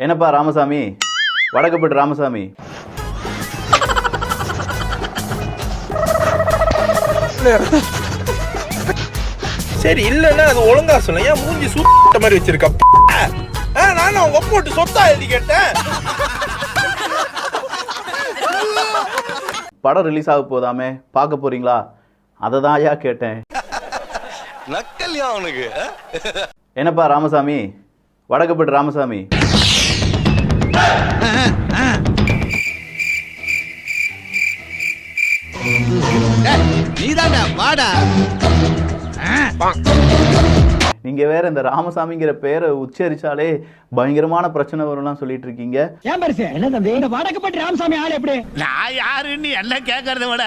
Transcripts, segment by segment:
என்னப்பா ராமசாமி? வடக்கப்பட்டு ராமசாமி. சரி இல்லன்னா அது ஒழுங்கா சொல்ல. ஏன் மூஞ்சி சூட்ட மாதிரி வச்சிருக்க? ஆ, நானும் அவங்க போட்டு சொத்தா எழுதி கேட்டேன். படம் ரிலீஸ் ஆக போதாமே பார்க்க போறீங்களா? அதை தான் ஐயா கேட்டேன். நக்கல்யா அவனுக்கு. என்னப்பா ராமசாமி? வடக்கப்பட்டு ராமசாமி. நீதாண்டா வாடா. நீங்க வேற இந்த ராமசாமிங்கிற பேரை உச்சரிச்சாலே பயங்கரமான பிரச்சனை வரும்லாம் சொல்லிட்டு இருக்கீங்க ஏன் பெருசு? என்ன தம்பி? இந்த வடக்குப்பட்டி ராமசாமி ஆள் எப்படி? நான் யாருன்னு எல்லாம் கேட்கறத விட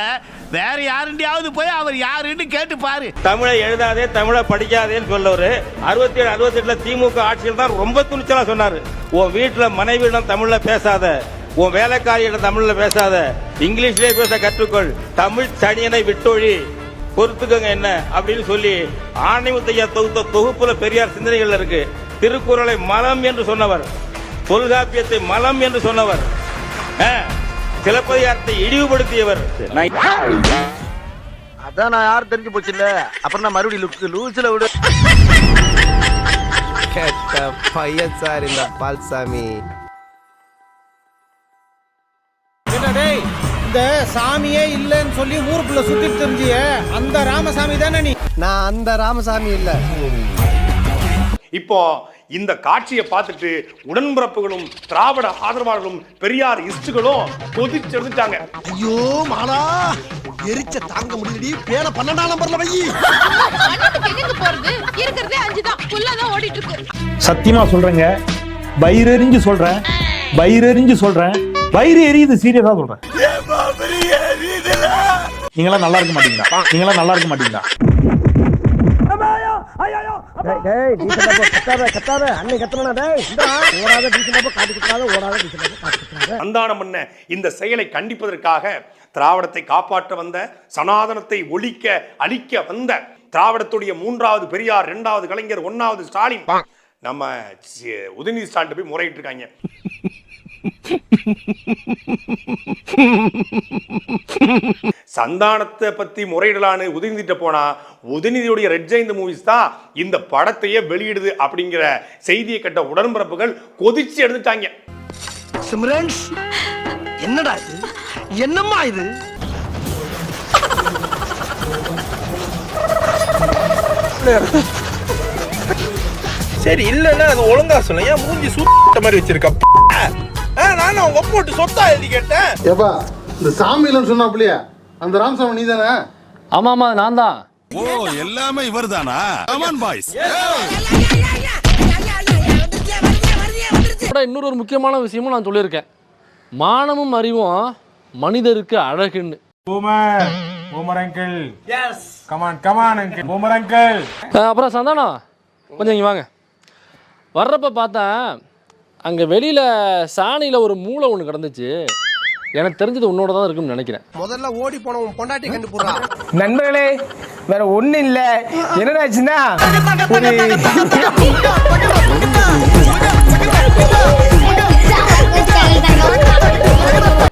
வேற யாருண்டியாவது போய் அவர் யாருன்னு கேட்டு பாரு. தமிழை எழுதாதே தமிழை படிக்காதேன்னு சொல்லவரு. அறுபத்தி ஏழு அறுபத்தி எட்டுல திமுக ஆட்சியில் தான் ரொம்ப துணிச்சலா சொன்னாரு. உன் வீட்டுல மனைவியிடம் தமிழ்ல பேசாத உன் வேலைக்காரியிடம் தமிழ்ல பேசாத இங்கிலீஷ்லேயே பேச கற்றுக்கொள் தமிழ் சனியனை விட்டொழி பொறுத்துக்கங்க என்ன அப்படின்னு சொல்லி ஆணைமுத்தையா தொகுத்த தொகுப்புல பெரியார் சிந்தனைகள் இருக்கு. திருக்குறளை மலம் என்று சொன்னவர். தொல்காப்பியத்தை மலம் என்று சொன்னவர். ஆ, சிலப்பதிகாரத்தை இழிவுபடுத்தியவர். நான் அதான் நான் யாரும் தெரிஞ்சு போச்சு இல்ல அப்புறம் நான் மறுபடியும் லுக்கு லூசில விடு. கெட்ட பையன் சார் இந்த பால்சாமி. டேய் இந்த சாமியே இல்லைன்னு சொல்லி ஊருக்குள்ள சுத்திட்டு தெரிஞ்சிய. அந்த ராமசாமி தானே நீ? நான் அந்த ராமசாமி இல்ல. இப்போ இந்த காட்சியை பார்த்துட்டு உடன்பிறப்புகளும் திராவிட ஆதரவாளர்களும் பெரியார் இஸ்டுகளும் கொதிச்செடுத்துட்டாங்க ஐயோ மாலா எரிச்ச தாங்க முடியலடி. பேன பன்னெண்டாம் நம்பர்ல வை. போறது? இருக்கிறதே அஞ்சு தான் ஃபுல்லா தான் ஓடிட்டு இருக்கு சத்தியமா சொல்றேங்க. வயிறெறிஞ்சு சொல்றேன். வயிறெறிஞ்சு சொல்றேன். வயிறு எரியுது சீரியஸா சொல்றேன். நீங்களாம் நல்லா இருக்க மாட்டீங்களா? நீங்களாம் நல்லா இருக்க மாட்டீங்களா? டேய் டீசெண்டா போ கத்தாத கத்தாத. அன்னை கத்தனா டேய் இந்த. ஓடாத டீசெண்டா போ காட்டு கத்தாத ஓடாத டீசெண்டா போ காட்டு கத்தாத சந்தானம் பண்ண இந்த செயலை கண்டிப்பதற்காக திராவிடத்தை காப்பாற்ற வந்த சனாதனத்தை ஒழிக்க அழிக்க வந்த திராவிடத்துடைய மூன்றாவது பெரியார் இரண்டாவது கலைஞர் ஒன்னாவது ஸ்டாலின். நம்ம உதயநிதி ஸ்டாலின் போய் முறையிட்டு இருக்காங்க சந்தானத்தை பத்தி முறையிடலான்னு உதயநிதிட்ட போனா உதயநிதியுடைய ரெட் ஜெயந்த் மூவிஸ் தான் இந்த படத்தையே வெளியிடுது அப்படிங்கிற செய்தியை கட்ட உடன்பிறப்புகள் கொதிச்சு எடுத்துட்டாங்க. சிம்ரன்ஸ் என்னடா இது? என்னம்மா இது? சரி இல்லன்னா அது ஒழுங்கா சொல்ல ஏன் மூஞ்சி சூட்ட மாதிரி வச்சிருக்க? ஆ, நானும் அவங்க போட்டு சொத்தா எழுதி கேட்டேன் ஏப்பா இந்த சாமி இல்லைன்னு சொன்னாப்லையா அந்த ராமசாமி நீ தானே ஆமா ஆமா நான் தான் ஓ எல்லாமே இவர்தானா கமான் பாய்ஸ் இன்னொரு ஒரு முக்கியமான விஷயமும் நான் சொல்லியிருக்கேன் மானமும் அறிவும் மனிதருக்கு அழகுன்னு boomer boomer uncle yes come on come on uncle boomer uncle அப்புறம் சந்தானம் கொஞ்சம் இங்கே வாங்க வர்றப்ப பார்த்தேன் அங்கே வெளியில் சாணியில் ஒரு மூளை ஒன்று கிடந்துச்சு. எனக்கு தெரிஞ்சது உன்னோட தான் இருக்குன்னு நினைக்கிறேன். முதல்ல ஓடி போனவன் பொண்டாட்டி கண்டு போடுறான் நண்பர்களே வேற ஒண்ணு இல்ல. என்னடாச்சுன்னா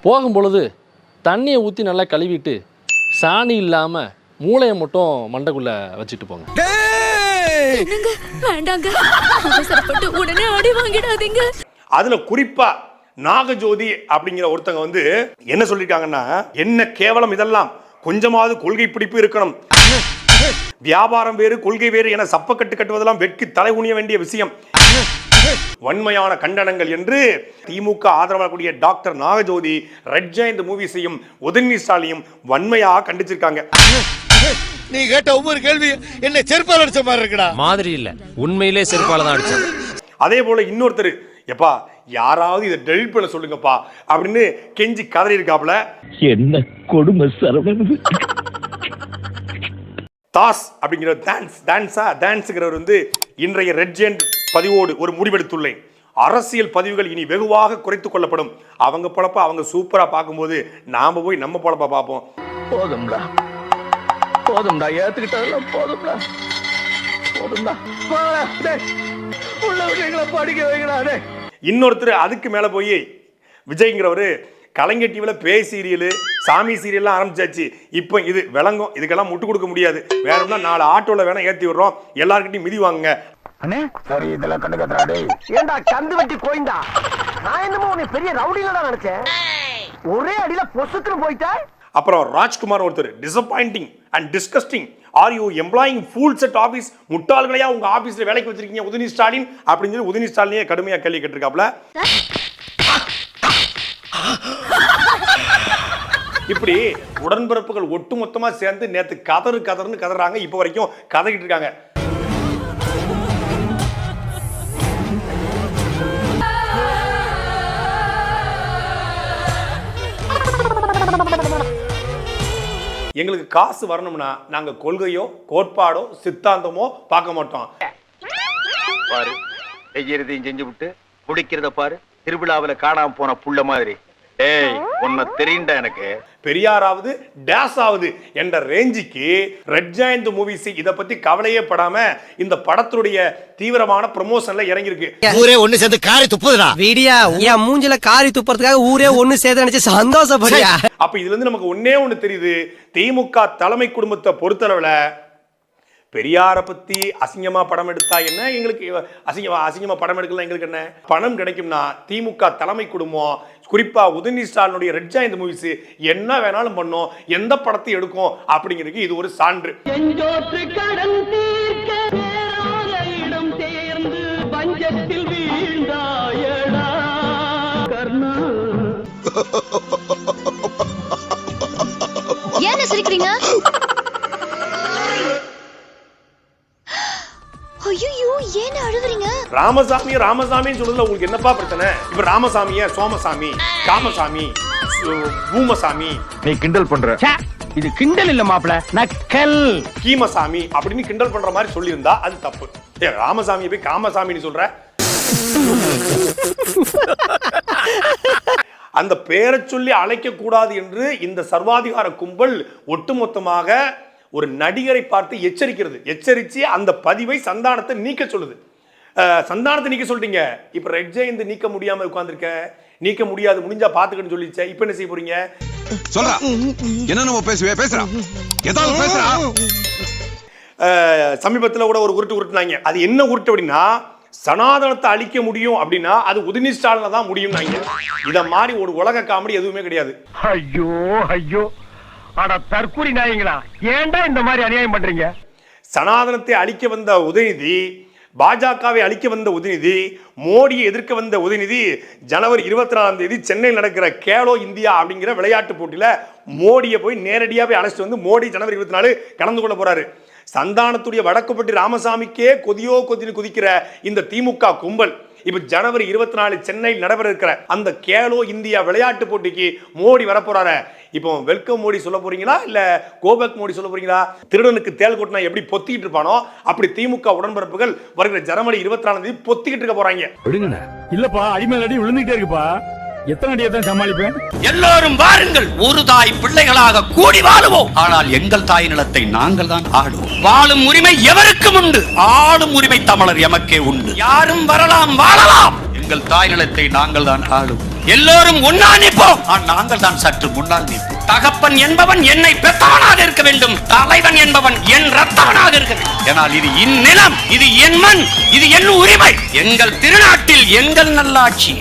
போகும் பொழுது தண்ணியை ஊற்றி நல்லா கழுவிட்டு சாணி இல்லாமல் மூளையை மட்டும் மண்டைக்குள்ளே வச்சுட்டு போங்க. அடி வாங்கிடாதீங்க. அதுல குறிப்பா நாகஜோதி அப்படிங்கிற ஒருத்தங்க வந்து என்ன சொல்லிட்டாங்கன்னா என்ன கேவலம் இதெல்லாம்? கொஞ்சமாவது கொள்கை பிடிப்பு இருக்கணும். வியாபாரம் வேறு கொள்கை வேறு என சப்பக்கட்டு கட்டுவதெல்லாம் வெட்கி தலை குனிய வேண்டிய விஷயம். வன்மையான கண்டனங்கள் என்று திமுக ஆதரவாகக்கூடிய டாக்டர் நாகஜோதி ரெட் ஜெயந்த் மூவிஸையும் உதயநிதி ஸ்டாலினையும் வன்மையாக கண்டிச்சிருக்காங்க. நீ கேட்ட ஒவ்வொரு கேள்வி என்ன செருப்பால் அடிச்ச மாதிரி இருக்குடா. மாதிரி இல்ல. உண்மையிலே செருப்பால தான் அடிச்சேன் அதே போல இன்னொருத்தர் எப்பா யாராவது இதை டெலிட் பண்ண சொல்லுங்கப்பா அப்படின்னு கெஞ்சி கதறி இருக்காப்ல என்ன கொடுமை சரவணன் தாஸ் அப்படிங்கிற டான்ஸ் டான்ஸா டான்ஸுங்கிறவர் வந்து இன்றைய ரெட் ஜெயண்ட் பதிவோடு ஒரு முடிவெடுத்துள்ளேன். அரசியல் பதிவுகள் இனி வெகுவாக குறைத்துக் கொள்ளப்படும். அவங்க பொழப்ப அவங்க சூப்பரா பார்க்கும்போது நாம போய் நம்ம பொழப்ப பார்ப்போம். போதும்டா. போதும்டா. ஏத்துக்கிட்டதெல்லாம் போதும்டா. போதும்டா. டேய். விட்டு எங்களை படிக்க வைக்கடா டேய் இன்னொருத்தர் அதுக்கு மேல போய் விஜய்ங்கிறவரு கலைஞர் டிவியில் பேய் சீரியலு சாமி சீரியல்லாம் ஆரம்பிச்சாச்சு. இப்போ இது விளங்கும். இதுக்கெல்லாம் முட்டு கொடுக்க முடியாது. வேற ஒன்றா நாலு ஆட்டோவில் வேணா ஏற்றி விடுறோம். எல்லாருக்கிட்டையும் மிதி வாங்குங்க. ஏண்டா கந்து வெட்டி கோயிந்தா? நான் என்னமோ உன்னை பெரிய ரவுடியில நினைச்சேன். ஒரே அடியில பொசுக்குன்னு போயிட்டா? அப்புறம் ராஜ்குமார் ஒருத்தர் disappointing and disgusting are you employing full set office முட்டாள்களையா உங்க ஆஃபீஸில் வேலைக்கு வச்சிருக்கீங்க உதயநிதி ஸ்டாலின்? அப்படின்னு சொல்லி உதயநிதி ஸ்டாலினே கடுமையா கேள்வி கேட்டிருக்காப்ல இப்படி உடன்பிறப்புகள் ஒட்டுமொத்தமா சேர்ந்து நேற்று கதறு கதறுன்னு கதறாங்க இப்போ வரைக்கும் கதறிட்டு இருக்காங்க. எங்களுக்கு காசு வரணும்னா நாங்க கொள்கையோ கோட்பாடோ சித்தாந்தமோ பார்க்க மாட்டோம். பாரு செய்யறதையும் செஞ்சு விட்டு குடிக்கிறத பாரு திருவிழாவில் காணாம போன புள்ள மாதிரி. ஏய் உன்னை தெரியுண்டா எனக்கு. பெரியாராவது டேஸ் ஆகுது என்ற ரேஞ்சுக்கு ரெட் ஜாயிண்ட் மூவிஸ் இத பத்தி கவலையே படாம இந்த படத்துடைய தீவிரமான ப்ரமோஷன்ல இறங்கியிருக்கு. ஊரே ஒண்ணு சேர்ந்து காரி துப்புதுடா. வீடியா என் மூஞ்சில காரி துப்புறதுக்காக ஊரே ஒண்ணு சேர்த்து நினைச்சு சந்தோஷப்படியா? அப்ப இதுல இருந்து நமக்கு ஒண்ணே ஒண்ணு தெரியுது. திமுக தலைமை குடும்பத்தை பொறுத்தளவுல பெரியாரை பத்தி அசிங்கமா படம் எடுத்தா என்ன? எங்களுக்கு அசிங்கமா அசிங்கமா படம் எடுக்கலாம் எங்களுக்கு என்ன? பணம் கிடைக்கும்னா திமுக தலைமை குடும்பம் குறிப்பா உதயநிதி ஸ்டாலினுடைய ரெட் ஜாயிண்ட் மூவிஸ் என்ன வேணாலும் பண்ணும் எந்த படத்தை எடுக்கும் அப்படிங்கிறதுக்கு இது ஒரு சான்று. ஏன் சிரிக்கிறீங்க? ராமசாமி ராமசாமின்னு சொல்றதுல உங்களுக்கு என்னப்பா பிரச்சனை? இப்ப ராமசாமிய சோமசாமி காமசாமி பூமசாமி? நீ கிண்டல் பண்ற. இது கிண்டல் இல்ல மாப்பிள நக்கல். கீமசாமி அப்படின்னு கிண்டல் பண்ற மாதிரி சொல்லியிருந்தா அது தப்பு. ஏ ராமசாமியை போய் காமசாமின்னு சொல்ற? அந்த பேரை சொல்லி அழைக்க கூடாது என்று இந்த சர்வாதிகார கும்பல் ஒட்டுமொத்தமாக ஒரு நடிகரை பார்த்து எச்சரிக்கிறது. எச்சரிச்சு அந்த பதிவை சந்தானத்தை நீக்க சொல்லுது. சந்தானத்தை நீக்க சொல்லிட்டீங்க. இப்ப ரெட் ஜெயந்த் நீக்க முடியாம உட்கார்ந்திருக்க. நீக்க முடியாது முடிஞ்சா பாத்துக்கன்னு சொல்லிச்சே இப்ப என்ன செய்ய போறீங்க? சொல்றா. என்ன நம்ம பேசுவே? பேசுறா. ஏதாவது பேசுறா. சமீபத்துல கூட ஒரு உருட்டு உருட்டுனாங்க. அது என்ன உருட்டு அப்படின்னா சனாதனத்தை அழிக்க முடியும் அப்படின்னா அது உதயநிதி ஸ்டாலின தான் முடியும்னாங்க. இத மாதிரி ஒரு உலக காமெடி எதுவுமே கிடையாது. ஐயோ ஐயோ. அட தற்கூரி நாயங்களா. ஏன்டா இந்த மாதிரி அநியாயம் பண்றீங்க? சனாதனத்தை அழிக்க வந்த உதயநிதி பாஜகவை அழிக்க வந்த உதயநிதி மோடியை எதிர்க்க வந்த உதயநிதி ஜனவரி இருபத்தி நாலாம் தேதி சென்னையில் நடக்கிற கேலோ இந்தியா அப்படிங்கிற விளையாட்டு போட்டியில் மோடியை போய் நேரடியாக போய் அழைச்சிட்டு வந்து மோடி ஜனவரி இருபத்தி நாலு கலந்து கொள்ள போறாரு. சந்தானத்துடைய வடக்குப்பட்டி ராமசாமிக்கே கொதியோ கொதின்னு குதிக்கிற இந்த திமுக கும்பல். இப்போ ஜனவரி இருபத்தி நாலு சென்னையில் நடைபெற இருக்கிற அந்த கேலோ இந்தியா விளையாட்டு போட்டிக்கு மோடி வரப்போறாரு. இப்போ வெல்கம் மோடி சொல்ல போறீங்களா? இல்ல கோபேக் மோடி சொல்ல போறீங்களா? திருடனுக்கு தேல் கொட்டினா எப்படி பொத்திக்கிட்டு இருப்பானோ அப்படி திமுக உடன்பரப்புகள் வருகிற ஜனவரி இருபத்தி நாலாம் தேதி பொத்திக்கிட்டு இருக்க போறாங்க. இல்லப்பா அடிமேல் அடி விழுந்துட்டே இருக்குப்பா. எத்தனை அடியை தான் சமாளிப்பேன்? எல்லாரும் வாருங்கள். ஒரு தாய் பிள்ளைகளாக கூடி வாழுவோம். ஆனால் எங்கள் தாய் நிலத்தை நாங்கள் தான் ஆடுவோம். வாழும் உரிமை எவருக்கும் உண்டு? ஆளும் உரிமை தமிழர் எமக்கே உண்டு. யாரும் வரலாம் வாழலாம். எங்கள் தாய் நிலத்தை நாங்கள் தான் ஆளுவோம் எல்லோரும் ஒன்னா நிற்போம். நாங்கள் தான் சற்று முன்னால் நிற்போம். தகப்பன் என்பவன் என்னை பெற்றவனாக இருக்க வேண்டும். தலைவன் என்பவன் என் ரத்தவனாக இருக்க வேண்டும். ஏனால் இது இந்நிலம் இது என் மண் இது என் உரிமை. எங்கள் திருநாட்டில் எங்கள் நல்லாட்சி.